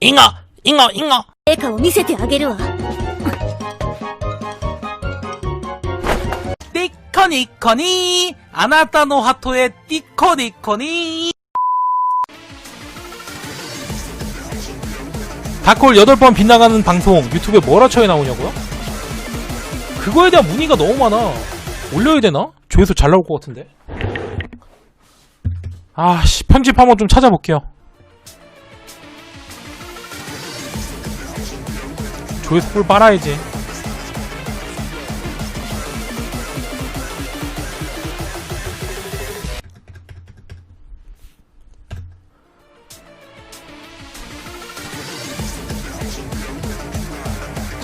잉어, 잉어, 잉어. 成果を見せてあげるわ 니코니코니, 아나타노 하토의 니코니코니. 다콜 8번 빗나가는 방송 유튜브에 뭐라쳐에 나오냐고요? 그거에 대한 문의가 너무 많아. 올려야 되나? 조회수 잘 나올 것 같은데. 아씨, 편집 한번 좀 찾아볼게요. 조회수 뿔 빨아야지.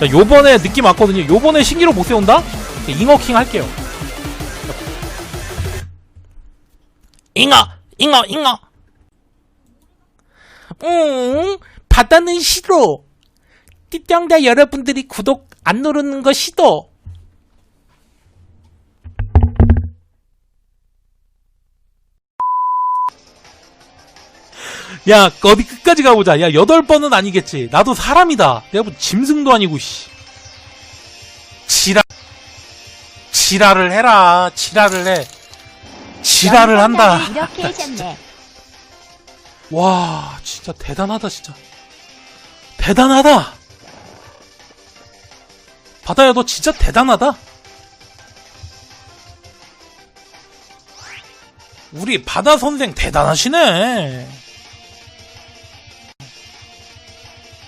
자, 요번에 느낌 왔거든요. 요번에 신기록 못 세운다? 잉어킹 할게요. 잉어, 잉어, 잉어. 응, 바다는 싫어. 띠병자 여러분들이 구독 안 누르는 거 싫어. 야, 어디 끝까지 가보자. 야, 여덟 번은 아니겠지. 나도 사람이다. 내가 뭐 짐승도 아니고, 씨. 지랄. 지랄을 해라. 지랄을 해. 지랄을 한다. 이렇게 하셨네 와, 진짜 대단하다, 진짜. 대단하다. 바다야, 너 진짜 대단하다. 우리 바다 선생 대단하시네.